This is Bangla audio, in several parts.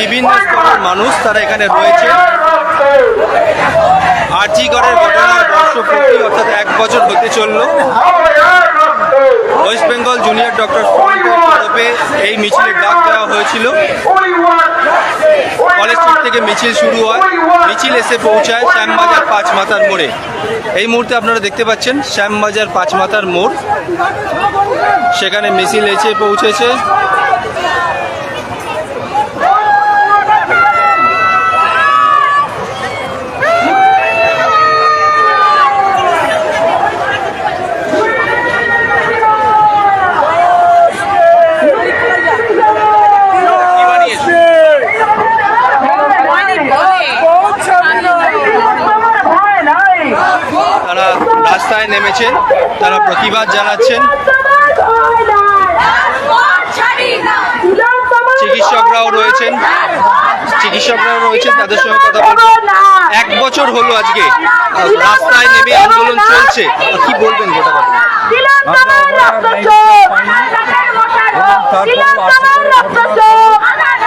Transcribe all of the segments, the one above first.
বিভিন্ন স্তরের মানুষ তারা এখানে রয়েছে। আরজিগড়ের ঘটনার বর্ষপূর্তি অর্থাৎ এক বছর হতে চলল। ওয়েস্ট বেঙ্গল জুনিয়র ডক্টর তরফে এই মিছিলের ডাক দেওয়া হয়েছিল। কলেজ স্ট্রিট থেকে মিছিল শুরু হয়। মিছিল এসে পৌঁছায় শ্যামবাজার পাঁচ মাথার মোড়ে। এই মুহূর্তে আপনারা দেখতে পাচ্ছেন শ্যামবাজার পাঁচ মাথার মোড়। সেখানে মিছিল এসে পৌঁছেছে। রাস্তায় নেমেছেন তারা প্রতিবাদ জানাচ্ছেন। চিকিৎসকরাও রয়েছেন। চিকিৎসকরাও রয়েছেন, তাদের সঙ্গে কথা বলব। এক বছর হলো আজকে রাস্তায় নেমে আন্দোলন চলছে। কি বলবেন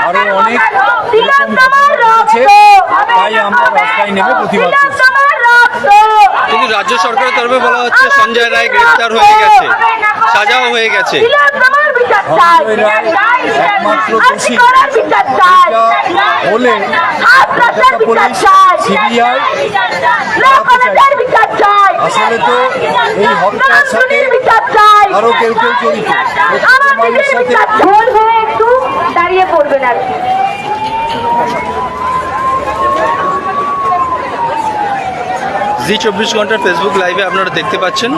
আরও অনেক ঘটেছে তাই আমরা রাস্তায় নেমে প্রতিবাদ করছি। কিন্তু রাজ্য সরকারের তরফে বলা হচ্ছে সঞ্জয় রায় গ্রেফতার হয়ে গেছে। সাজাও হয়ে গেছে। সঞ্জয় রায় একমাত্র দোষী এটা হলে কলকাতা পুলিশ সিবিআই আসলে তো এই হত্যার সাথে আরও কেউ কেউ জড়িত। মানুষের সাথে হয়ে দাঁড়িয়ে পড়বেন আর কি। জি চব্বিশ ঘণ্টার ফেসবুক লাইভে আপনারা দেখতে পাচ্ছেন।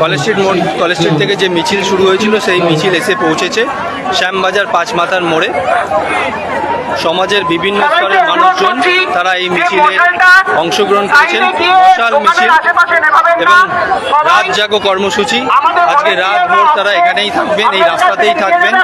কলেজ স্ট্রিট মোড়, কলেজ স্ট্রিট থেকে যে মিছিল শুরু হয়েছিল, সেই মিছিল এসে পৌঁছেছে। শ্যামবাজার পাঁচ মাথার মোড়ে। সমাজের বিভিন্ন স্তরের মানুষজন তারা এই মিছিলে অংশগ্রহণ করেছেন বিশাল মিছিল এবং রাত জাগো কর্মসূচি। আজকে রাত ভোর তারা এখানেই থাকবেন, এই রাস্তাতেই থাকবেন।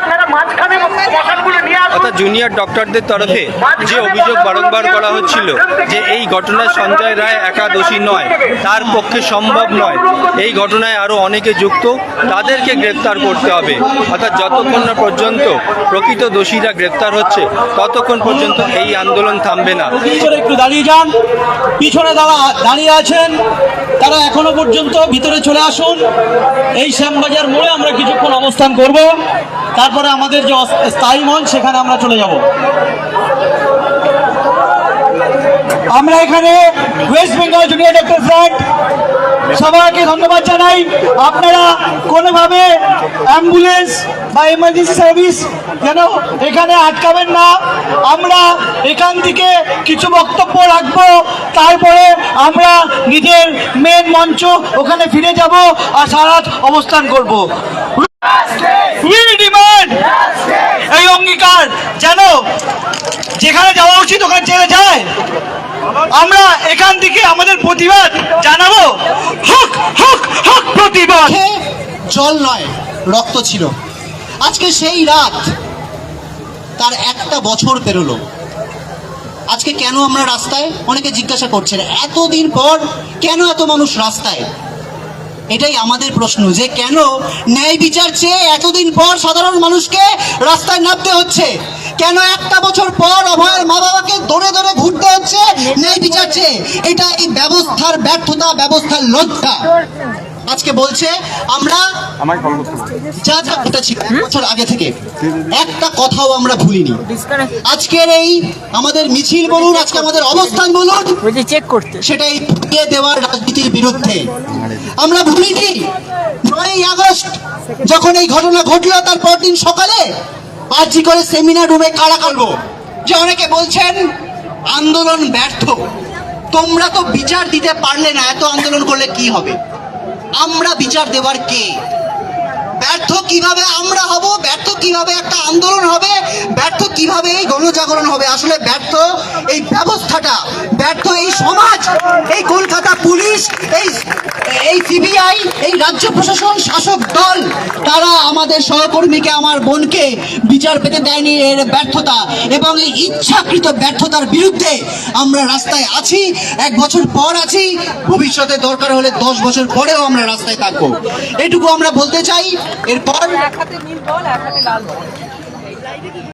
অর্থাৎ জুনিয়র ডক্টরদের তরফে যে অভিযোগ বারংবার করা হচ্ছিল যে এই ঘটনায় সঞ্জয় রায় একা দোষী নয়, তার পক্ষে সম্ভব নয়। এই ঘটনায় আরও অনেকে যুক্ত, তাদেরকে গ্রেপ্তার করতে হবে। অর্থাৎ যতক্ষণ না পর্যন্ত প্রকৃত দোষীরা গ্রেপ্তার হচ্ছে ততক্ষণ পর্যন্ত এই আন্দোলন থামবে না। একটু দাঁড়িয়ে যান। পিছনে দাঁড়া দাঁড়িয়ে আছেন। তারা এখনও পর্যন্ত ভিতরে চলে আসুন। এই শ্যামবাজার মোড়ে আমরা কিছুক্ষণ অবস্থান করব। তারপরে আমাদের যে স্থায়ী মঞ্চ, সেখানে আমরা চলে যাব। আমরা এখানে West Bengal junior doctor front সবাইকে ধন্যবাদ জানাই। আপনারা কোনোভাবে অ্যাম্বুলেন্স বা এমার্জেন্সি সার্ভিস যেন এখানে আটকাবেন না, আমরা এখান থেকে কিছু বক্তব্য রাখব, তারপরে আমরা নিজের মেন মঞ্চ ওখানে ফিরে যাব আর সারা অবস্থান করব। এই অঙ্গীকার যেন যেখানে যাওয়া উচিত ওখানে চলে যায়। আমরা এখান থেকে আমাদের প্রতিবাদ জানাব। হক হক হক প্রতিবাদ। জল নয়, রক্ত ছিল। আজকে সেই রাত তার একটা বছর পেরোলো। আজকে কেন আমরা রাস্তায়? অনেকে জিজ্ঞাসা করছেন, এতদিন পর কেন এত মানুষ রাস্তায়? এটাই আমাদের প্রশ্ন যে কেন ন্যায় বিচার চেয়ে এতদিন পর সাধারণ মানুষকে রাস্তায় নামতে হচ্ছে? কেন একটা বছর পর অভয়ের মা বাবাকে দৌড়ে দৌড়ে ঘুরতে হচ্ছে? ন্যায় বিচার চেয়ে। এটা এই ব্যবস্থার ব্যর্থতা ব্যবস্থার লজ্জা। আজকে বলছে আমরা যা যা ঘটেছিল এক বছর আগে থেকে একটা কথাও আমরা ভুলিনি। আজকের এই আমাদের মিছিল বলুন আজকে আমাদের অবস্থান বলুন চেক করতে। সেটাই ফুটিয়ে দেওয়ার রাজনীতির বিরুদ্ধে। আমরা ভুলিনি। নয়ই আগস্ট যখন এই ঘটনা ঘটলো তার পরদিন সকালে আর্জি করে সেমিনার রুমে কারা কাটবো যে অনেকে বলছেন, আন্দোলন ব্যর্থ। তোমরা তো বিচার দিতে পারলে না, এত আন্দোলন করলে কি হবে? আমরা বিচার দেওয়ার কে? ব্যর্থ কীভাবে আমরা হব? ব্যর্থ কীভাবে একটা আন্দোলন হবে? ব্যর্থ কীভাবে এই গণজাগরণ হবে? আসলে ব্যর্থ এই ব্যবস্থাটা, ব্যর্থ এই সমাজ, এই কলকাতা পুলিশ, এই এই সিবিআই, এই রাজ্য প্রশাসন শাসক দল, তারা আমাদের সহকর্মীকে, আমার বোনকে বিচার পেতে দেয়নি এর ব্যর্থতা এবং এই ইচ্ছাকৃত ব্যর্থতার বিরুদ্ধে আমরা রাস্তায় আছি, এক বছর পর আছি, ভবিষ্যতে দরকার হলে দশ বছর পরেও আমরা রাস্তায় থাকব। এটুকু আমরা বলতে চাই, এরপর